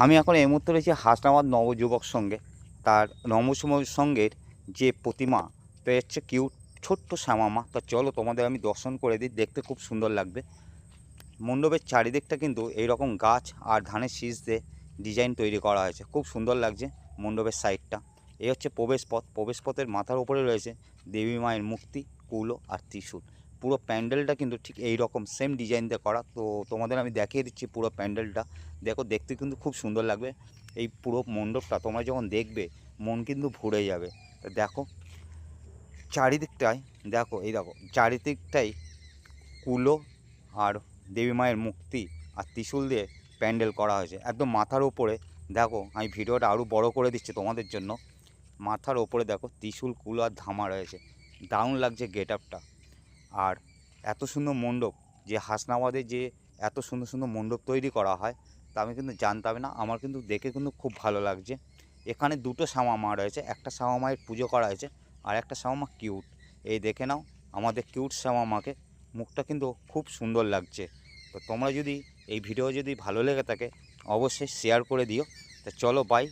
আমি এখন এই মুহূর্তে রয়েছি হাসনাবাদ নবযুবক সঙ্গে। তার নবযুবক সঙ্গের যে প্রতিমা, তো হচ্ছে কিউট ছোট্ট শ্যামামা। তা চলো তোমাদের আমি দর্শন করে দিই, দেখতে খুব সুন্দর লাগবে। মণ্ডপের চারিদিকটা কিন্তু এই রকম গাছ আর ধানের শীষ দিয়ে ডিজাইন তৈরি করা হয়েছে। খুব সুন্দর লাগছে মণ্ডপের সাইডটা এই হচ্ছে প্রবেশপথ। প্রবেশপথের মাথার উপরে রয়েছে দেবী মায়ের মূর্তি, কুলো আর ত্রিশূল। পুরো প্যান্ডেলটা কিন্তু ঠিক এই রকম সেম ডিজাইন দিয়ে করা। তো তোমাদের আমি দেখিয়ে দিচ্ছি পুরো প্যান্ডেলটা। দেখো, দেখতে কিন্তু খুব সুন্দর লাগবে। এই পুরো মণ্ডপটা তোমরা যখন দেখবে, মন কিন্তু ভরে যাবে। দেখো, চারিদিকটায়, দেখো, এই দেখো চারিদিকটাই কুলো আর দেবী মায়ের মূর্তি আর ত্রিশূল দিয়ে প্যান্ডেল করা হয়েছে। একদম মাথার ওপরে দেখো, আমি ভিডিওটা আরও বড় করে দিচ্ছি তোমাদের জন্য। মাথার ওপরে দেখো, ত্রিশূল, কুলো আর ধামা রয়েছে। দারুণ লাগছে গেট আপটা। আর এত সুন্দর মণ্ডপ, যে হাসনাবাদে যে এত সুন্দর সুন্দর মণ্ডপ তৈরি করা হয়, তা আমি কিন্তু জানতাম না। আমার কিন্তু দেখে কিন্তু খুব ভালো লাগছে। এখানে দুটো শ্যামা মা রয়েছে, একটা শ্যামা মায়ের পুজো করা হয়েছে আর একটা শ্যামা মা কিউট। এই দেখে নাও, আমাদের কিউট শ্যামা মাকে মুখটা কিন্তু খুব সুন্দর লাগছে। তো তোমরা যদি এই ভিডিও যদি ভালো লেগে থাকে, অবশ্যই শেয়ার করে দিও। তা চলো বাই